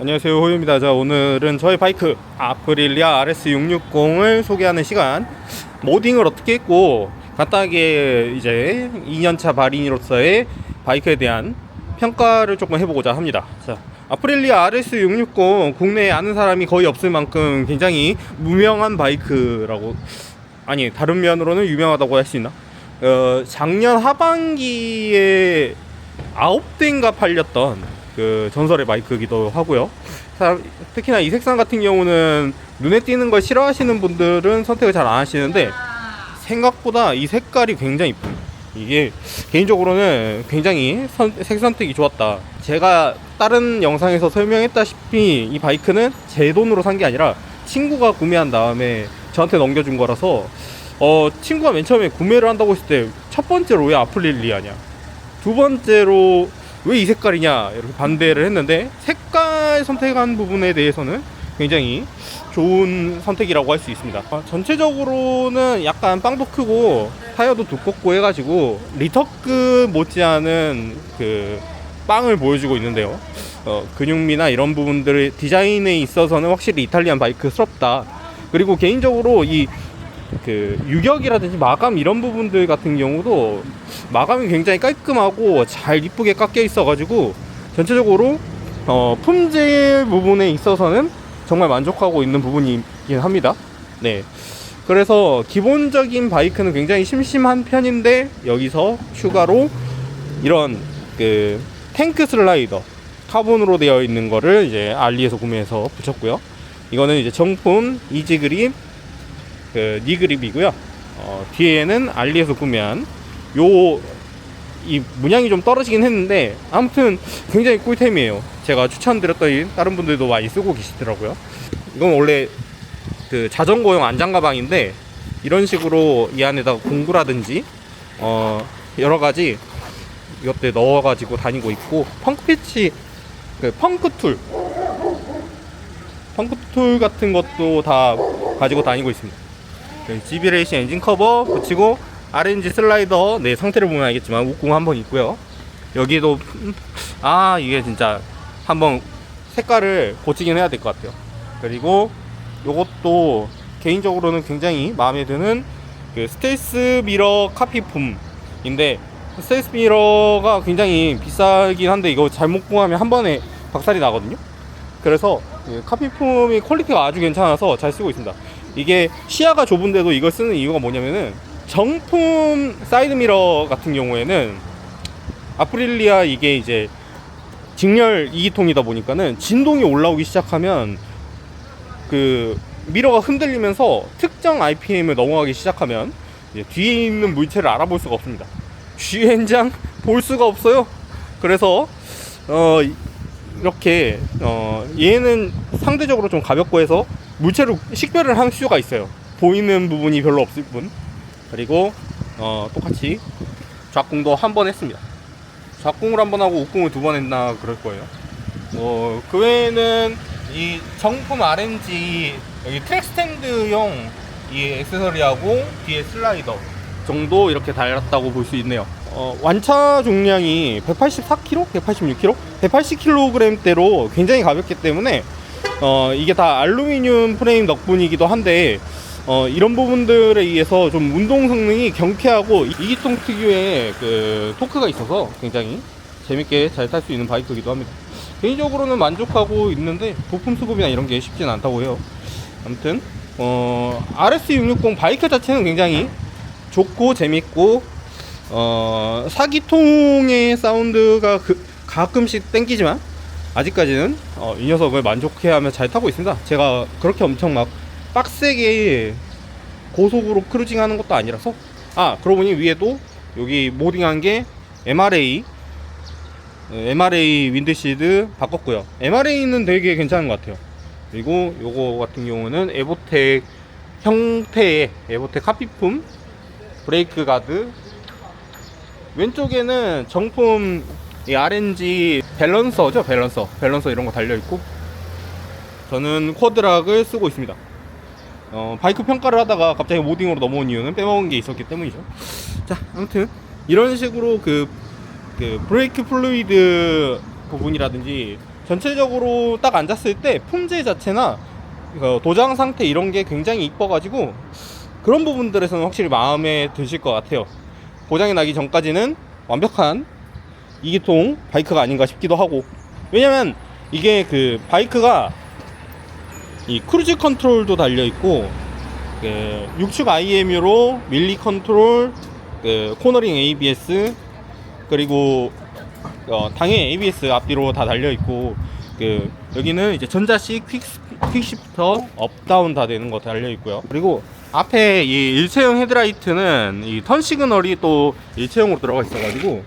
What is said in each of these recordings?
안녕하세요 호유입니다. 자 오늘은 저의 바이크 아프릴리아 RS660을 소개하는 시간. 모딩을 어떻게 했고 간단하게 이제 2년차 발인으로서의 바이크에 대한 평가를 조금 해보고자 합니다. 자 아프릴리아 RS660 국내에 아는 사람이 거의 없을 만큼 굉장히 무명한 바이크라고 아니 다른 면으로는 유명하다고 할 수 있나? 어, 작년 하반기에 아홉 대인가 팔렸던 그 전설의 마이크이기도 하고요. 사- 특히나 이 색상 같은 경우는 눈에 띄는 걸 싫어하시는 분들은 선택을 잘 안 하시는데 생각보다 이 색깔이 굉장히 이쁩니다. 이게 개인적으로는 굉장히 선- 색 선택이 좋았다. 제가 다른 영상에서 설명했다시피 이 바이크는 제 돈으로 산 게 아니라 친구가 구매한 다음에 저한테 넘겨준 거라서 어 친구가 맨 처음에 구매를 한다고 했을 때 첫 번째로 왜 아플릴리아냐 두 번째로 왜 이 색깔이냐 이렇게 반대를 했는데 색깔 선택한 부분에 대해서는 굉장히 좋은 선택이라고 할 수 있습니다. 아, 전체적으로는 약간 빵도 크고 타이어도 두껍고 해가지고 리터급 못지않은 그 빵을 보여주고 있는데요. 어, 근육미나 이런 부분들의 디자인에 있어서는 확실히 이탈리안 바이크스럽다. 그리고 개인적으로 이 그 유격이라든지 마감 이런 부분들 같은 경우도 마감이 굉장히 깔끔하고 잘 이쁘게 깎여 있어가지고 전체적으로 어, 품질 부분에 있어서는 정말 만족하고 있는 부분이긴 합니다. 네. 그래서 기본적인 바이크는 굉장히 심심한 편인데 여기서 추가로 이런 그 탱크 슬라이더 카본으로 되어 있는 거를 이제 알리에서 구매해서 붙였고요. 이거는 이제 정품 이지 그립 그 니그립이고요. 어, 뒤에는 알리에서 구매한 요 이 문양이 좀 떨어지긴 했는데 아무튼 굉장히 꿀템이에요. 제가 추천드렸더니 다른 분들도 많이 쓰고 계시더라고요. 이건 원래 그 자전거용 안장 가방인데 이런 식으로 이 안에다가 공구라든지 어 여러 가지 이것들 넣어가지고 다니고 있고 펑크 패치 그 펑크 툴 펑크 툴 같은 것도 다 가지고 다니고 있습니다. GB 레이싱 엔진 커버 붙이고 RNG 슬라이더 네 상태를 보면 알겠지만 웃궁 한번 있고요. 여기도 음, 아 이게 진짜 한번 색깔을 고치긴 해야 될 것 같아요. 그리고 요것도 개인적으로는 굉장히 마음에 드는 그 스텔스 미러 카피품인데 스텔스 미러가 굉장히 비싸긴 한데 이거 잘못 구하면 한 번에 박살이 나거든요. 그래서 그 카피품이 퀄리티가 아주 괜찮아서 잘 쓰고 있습니다. 이게 시야가 좁은데도 이걸 쓰는 이유가 뭐냐면은 정품 사이드 미러 같은 경우에는 아프릴리아 이게 이제 직렬 2기통이다 보니까는 진동이 올라오기 시작하면 그 미러가 흔들리면서 특정 RPM을 넘어가기 시작하면 뒤에 있는 물체를 알아볼 수가 없습니다. 주행장 볼 수가 없어요. 그래서 어 이렇게 어 얘는 상대적으로 좀 가볍고 해서 물체로 식별을 할 수가 있어요. 보이는 부분이 별로 없을 뿐. 그리고 어 똑같이 좌궁도 한 번 했습니다. 좌궁을 한 번 하고 우궁을 두 번 했나 그럴 거예요. 어, 그 외에는 이 정품 RNG 여기 트랙 스탠드용 이 액세서리하고 뒤에 슬라이더 정도 이렇게 달았다고 볼 수 있네요. 어, 완차 중량이 184kg, 186kg, 180kg대로 굉장히 가볍기 때문에 어, 이게 다 알루미늄 프레임 덕분이기도 한데 어, 이런 부분들에 의해서 좀 운동 성능이 경쾌하고 이기통 특유의 그 토크가 있어서 굉장히 재밌게 잘 탈 수 있는 바이크이기도 합니다. 개인적으로는 만족하고 있는데 부품 수급이나 이런 게 쉽진 않다고 해요. 아무튼 어, RS660 바이크 자체는 굉장히 좋고 재밌고 어, 사기통의 사운드가 그, 가끔씩 땡기지만 아직까지는 어, 이 녀석을 만족해하며 잘 타고 있습니다. 제가 그렇게 엄청 막 빡세게 고속으로 크루징하는 것도 아니라서 아 그러고 보니 위에도 여기 모딩한 게 MRA 어, MRA 윈드시드 바꿨고요. MRA는 되게 괜찮은 것 같아요. 그리고 요거 같은 경우는 에보텍 형태의 에보텍 카피품 브레이크 가드 왼쪽에는 정품 이 RNG 밸런서죠 밸런서 밸런서 이런 거 달려 있고 저는 쿼드락을 쓰고 있습니다. 어, 바이크 평가를 하다가 갑자기 모딩으로 넘어온 이유는 빼먹은 게 있었기 때문이죠. 자, 아무튼 이런 식으로 그, 그 브레이크 플루이드 부분이라든지 전체적으로 딱 앉았을 때 품질 자체나 그 도장 상태 이런 게 굉장히 이뻐가지고 그런 부분들에서는 확실히 마음에 드실 것 같아요. 고장이 나기 전까지는 완벽한 이기통 바이크가 아닌가 싶기도 하고 왜냐면 이게 그 바이크가 이 크루즈 컨트롤도 달려 있고 그 6축 IMU로 밀리 컨트롤 그 코너링 ABS 그리고 어, 당연 ABS 앞뒤로 다 달려 있고 그 여기는 이제 전자식 퀵 퀵시프터 업다운 다 되는 거 달려 있고요. 그리고 앞에 이 일체형 헤드라이트는 이 턴 시그널이 또 일체형으로 들어가 있어가지고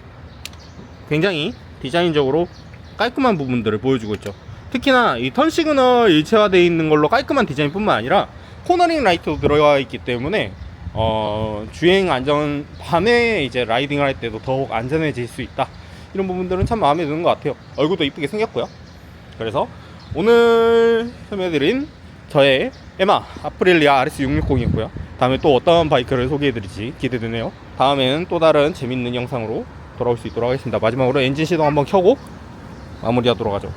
굉장히 디자인적으로 깔끔한 부분들을 보여주고 있죠. 특히나 이 턴 시그널 일체화되어 있는 걸로 깔끔한 디자인뿐만 아니라 코너링 라이트도 들어가 있기 때문에 어, 주행 안전 밤에 이제 라이딩을 할 때도 더욱 안전해질 수 있다. 이런 부분들은 참 마음에 드는 것 같아요. 얼굴도 이쁘게 생겼고요. 그래서 오늘 설명해드린 저의 에마 아프릴리아 RS660이고요. 다음에 또 어떤 바이크를 소개해드릴지 기대되네요. 다음에는 또 다른 재밌는 영상으로 돌아올 수 있도록 하겠습니다. 마지막으로 엔진 시동 한번 켜고 마무리하도록 하죠.